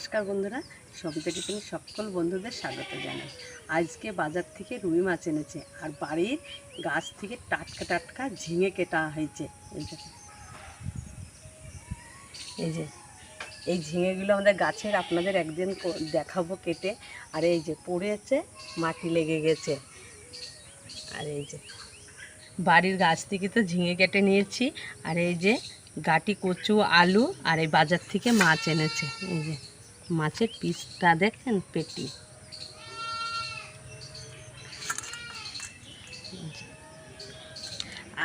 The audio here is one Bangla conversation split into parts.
নমস্কার বন্ধুরা সবিতা কিচেনে সকল বন্ধুদের স্বাগত জানাই। আজকে বাজার থেকে রুই মাছ এনেছে, আর বাড়ির গাছ থেকে টাটকা টাটকা ঝিঙে কেটা হয়েছে। এই যে এই যে, এই ঝিঙেগুলো আমাদের গাছের আপনাদের একদিন দেখাবো কেটে। আর এই যে, পড়েছে, মাটি লেগে গেছে। আর এই যে, বাড়ির গাছ থেকে তো ঝিঙে কেটে নিয়েছি। আর এই যে, গাটি কচু, আলু, আর এই বাজার থেকে মাছ এনেছে। এই যে মাছের পিসটা দেখেন পেটি।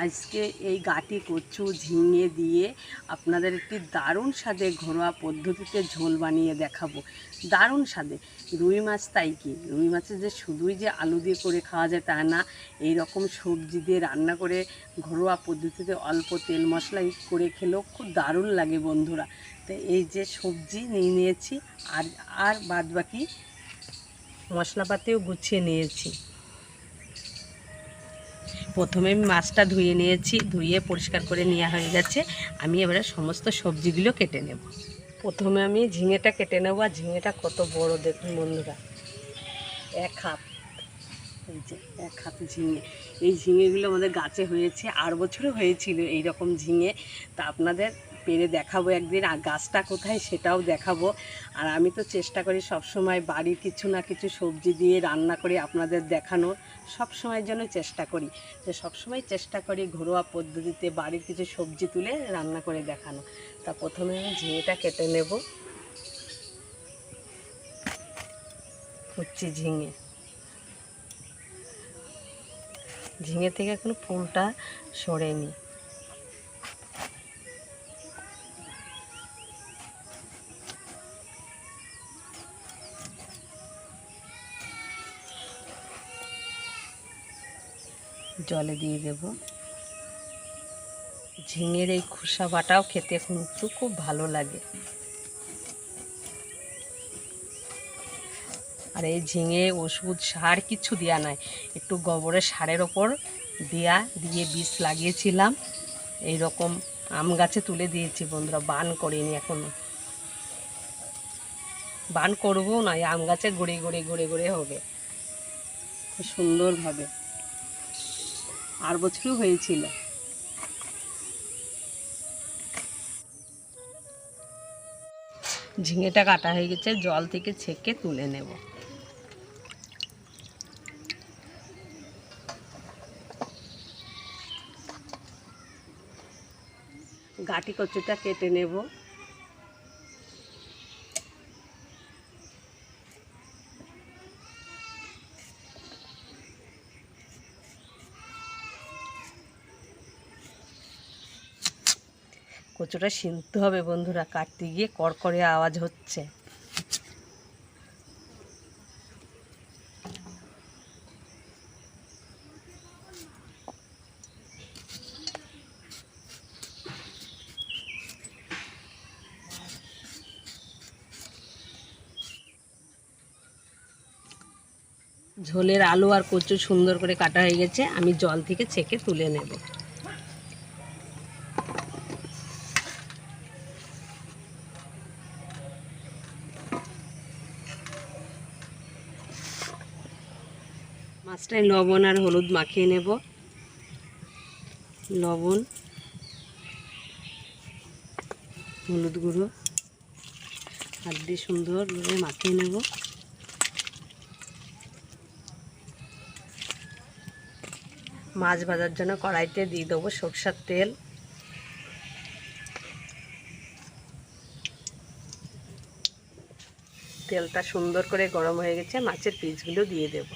আজকে এই গাটি কচু ঝিঙে দিয়ে আপনাদের একটি দারুণ স্বাদে ঘরোয়া পদ্ধতিতে ঝোল বানিয়ে দেখাবো। দারুণ স্বাদে। রুই মাছ তাই কি? রুই মাছের যে শুধুই যে আলু দিয়ে করে খাওয়া যায় তা না এই রকম সবজি দিয়ে রান্না করে ঘরোয়া পদ্ধতিতে অল্প তেল মশলা করে খেলেও খুব দারুণ লাগে বন্ধুরা। তো এই যে সবজি নিয়ে নিয়েছি, আর আর বাদ বাকি মশলাপাতিও গুছিয়ে নিয়েছি। প্রথমে আমি মাছটা ধুয়ে নিয়েছি, ধুয়ে পরিষ্কার করে নেওয়া হয়ে গেছে। আমি এবারে সমস্ত সবজিগুলো কেটে নেব। প্রথমে আমি ঝিঙেটা কেটে নেব, আর ঝিঙেটা কত বড় দেখুন বন্ধুরা। এক হাত এই যে এক হাত ঝিঙে। এই ঝিঙেগুলো আমাদের গাছে হয়েছে, আর বছরও হয়েছিল এই রকম ঝিঙে। তা আপনাদের পেরে দেখাবো একদিন, আর গাছটা কোথায় সেটাও দেখাবো। আর আমি তো চেষ্টা করি সবসময় বাড়ির কিছু না কিছু সবজি দিয়ে রান্না করে আপনাদের দেখানোর সব সময়ের জন্য চেষ্টা করি। যে সবসময় চেষ্টা করি ঘরোয়া পদ্ধতিতে বাড়ির কিছু সবজি তুলে রান্না করে দেখানো। তা প্রথমে আমি ঝিঙেটা কেটে নেব। হচ্ছে ঝিঙে। ঝিঙে থেকে এখন ফুলটা সরেনি। জলে দিয়ে দেব। ঝিঙের এই খোসা বাটাও খেতে কিন্তু খুব ভালো লাগে। আর এই ঝিঙে ওষুধ সার কিছু দেওয়া নাই, একটু গোবরের সারের ওপর দেয়া দিয়ে বীজ লাগিয়েছিলাম। এই রকম আম গাছে তুলে দিয়েছি বন্ধুরা, বান করিনি এখনও। বান করব না আম গাছে গড়ে গড়ে গড়ে গড়ে হবে। খুব সুন্দরভাবে আর বছরও হয়েছিল। ঝিঙেটা কাটা হয়ে গেছে, জল থেকে ছেঁকে তুলে নেব। গাটি কচুটা কেটে নেব। কচুটা সিনতে হবে বন্ধুরা, কাটতে গিয়ে কড়কড়ে আওয়াজ হচ্ছে। ঝোলের আলু আর কচু সুন্দর করে কাটা হয়ে গেছে, আমি জল থেকে ছেঁকে তুলে নেব। মাছটায় লবণ আর হলুদ মাখিয়ে নেব। লবণ, হলুদ গুঁড়ো হাত দিয়ে সুন্দর করে মাখিয়ে নেব। মাছ ভাজার জন্য কড়াইতে দিয়ে দেবো সরষার তেল। তেলটা সুন্দর করে গরম হয়ে গেছে, মাছের পিসগুলো দিয়ে দেব।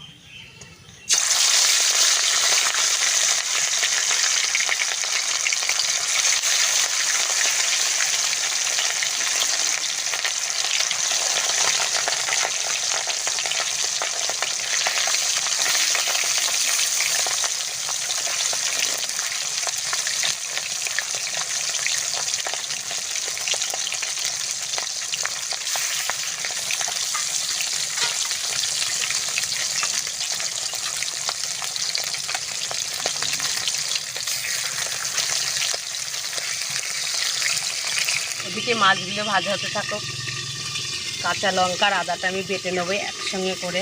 মাছগুলো ভাজা হতে থাকুক। কাঁচা লঙ্কার আদাটা আমি বেটে নেব একসঙ্গে করে।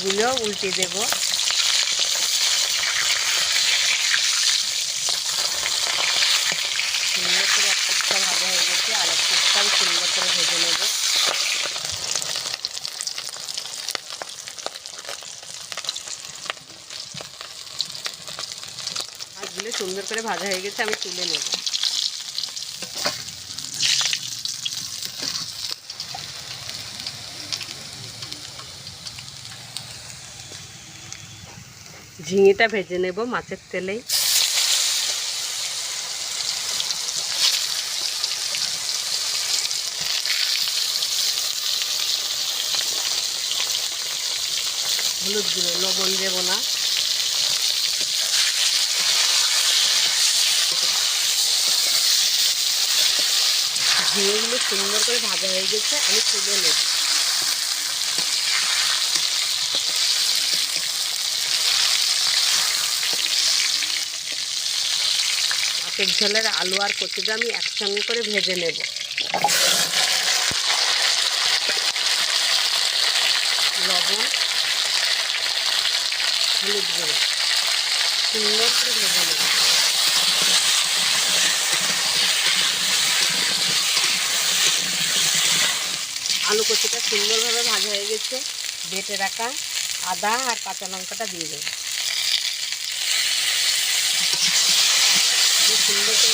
মাছগুলো উল্টে দেব। সুন্দর করে এক ভাজা হয়ে গেছে, আর এক সুন্দর করে ভেজে নেব। মাছগুলো সুন্দর করে ভাজা হয়ে গেছে, আমি তুলে নেব। ঝিঙেটা ভেজে নেব মাছের তেলেই। হলুদ গুঁড়ো, লবণ দেব না। ঝিঙেগুলো সুন্দর করে ভাজা হয়ে গেছে, আমি তুলে নেব। মাছের ঝোলের আলু আর কচুটা আমি একসঙ্গে করে ভেজে নেব। লবণ, হলুদ গুঁড়ো, সুন্দর করে ভেজে নেব। আলু কচুটা সুন্দরভাবে ভাজা হয়ে গেছে, বেটে রাখা আদা আর কাঁচা লঙ্কাটা দিয়ে দেবো। সুন্দর করে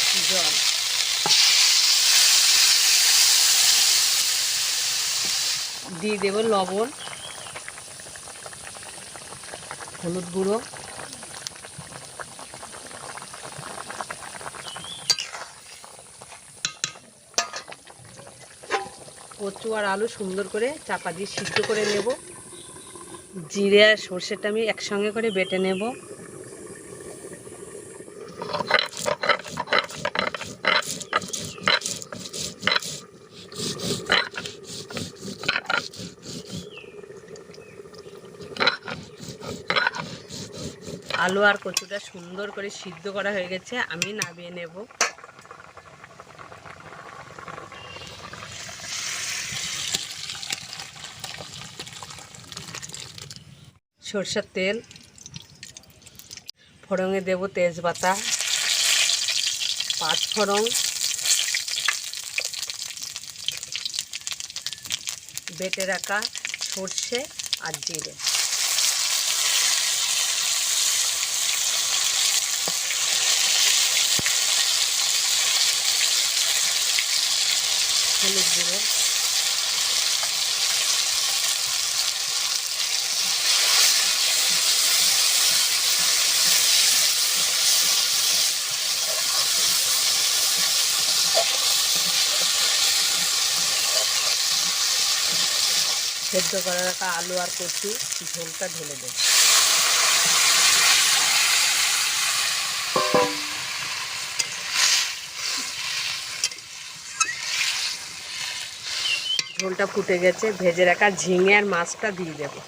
একটু জল। দিয়ে দেবো লবণ হলুদ গুঁড়ো। কচু আর আলু সুন্দর করে চাপা দিয়ে সিদ্ধ করে নেব। জিরে আর সর্ষেটা আমি একসঙ্গে করে বেটে নেব। আলু আর কচুটা সুন্দর করে সিদ্ধ করা হয়ে গেছে, আমি নামিয়ে নেব। সরষের তেল ফোড়ঙে দেব তেজপাতা পাঁচ ফোড়ং বেটে রাখা সর্ষে আর জিরে। হলুদ গুঁড়ো। সেদ্ধ করে রাখা আলু আর কচু ঝোলটা ঢেলে দেব। ঝোলটা ফুটে গেছে, ভেজে রাখা ঝিঙে আর মাছটা দিয়ে দেবো।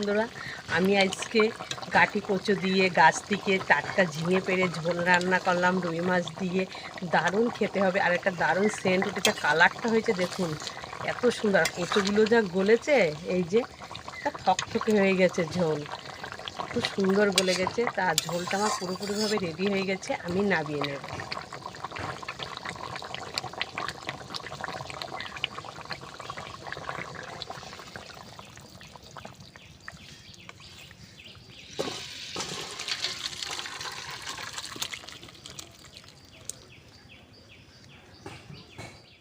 বন্ধুরা, আমি আজকে গাটি কচু দিয়ে, গাছ থেকে টাটকা ঝিঙে পেরে ঝোল রান্না করলাম, রুই মাছ দিয়ে। দারুণ খেতে হবে। আর একটা দারুণ সেন্ট উঠেছে কালারটা হয়েছে, দেখুন। এত সুন্দর। কচুগুলো যা গলেছে, এই যে, একটা থকথকে হয়ে গেছে ঝোল। খুব সুন্দর গলে গেছে। তার ঝোলটা আমার পুরোপুরিভাবে রেডি হয়ে গেছে, আমি নাবিয়ে নেব।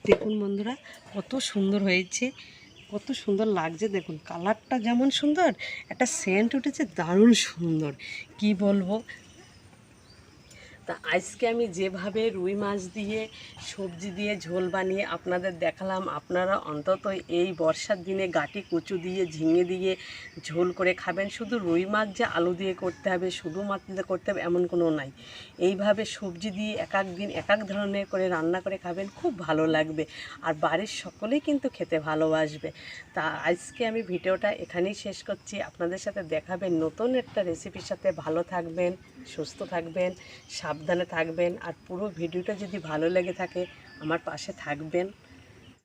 দেখুন বন্ধুরা, কত সুন্দর হয়েছে, কত সুন্দর লাগছে দেখুন। কালারটা যেমন সুন্দর, একটা সেন্ট উঠেছে দারুণ সুন্দর। কি বলব? তা আজকে আমি যেভাবে রুই মাছ দিয়ে সবজি দিয়ে ঝোল বানিয়ে আপনাদের দেখালাম, আপনারা অন্তত এই বর্ষার দিনে গাটি কচু দিয়ে, ঝিঙে দিয়ে ঝোল করে খাবেন। শুধু রুই মাছ যে আলু দিয়ে করতে হবে, শুধু মাছ করতে হবে এমন কোনো নাই। এইভাবে সবজি দিয়ে এক এক দিন এক এক ধরনের করে রান্না করে খাবেন, খুব ভালো লাগবে। আর বাড়ির সকলেই কিন্তু খেতে ভালোবাসবে। তা আজকে আমি ভিডিওটা এখানেই শেষ করছি। আপনাদের সাথে দেখাবেন নতুন একটা রেসিপির সাথে। ভালো থাকবেন, সুস্থ থাকবেন সাবধানে থাকবেন আর পুরো ভিডিওটা যদি ভালো লেগে থাকে আমার পাশে থাকবেন।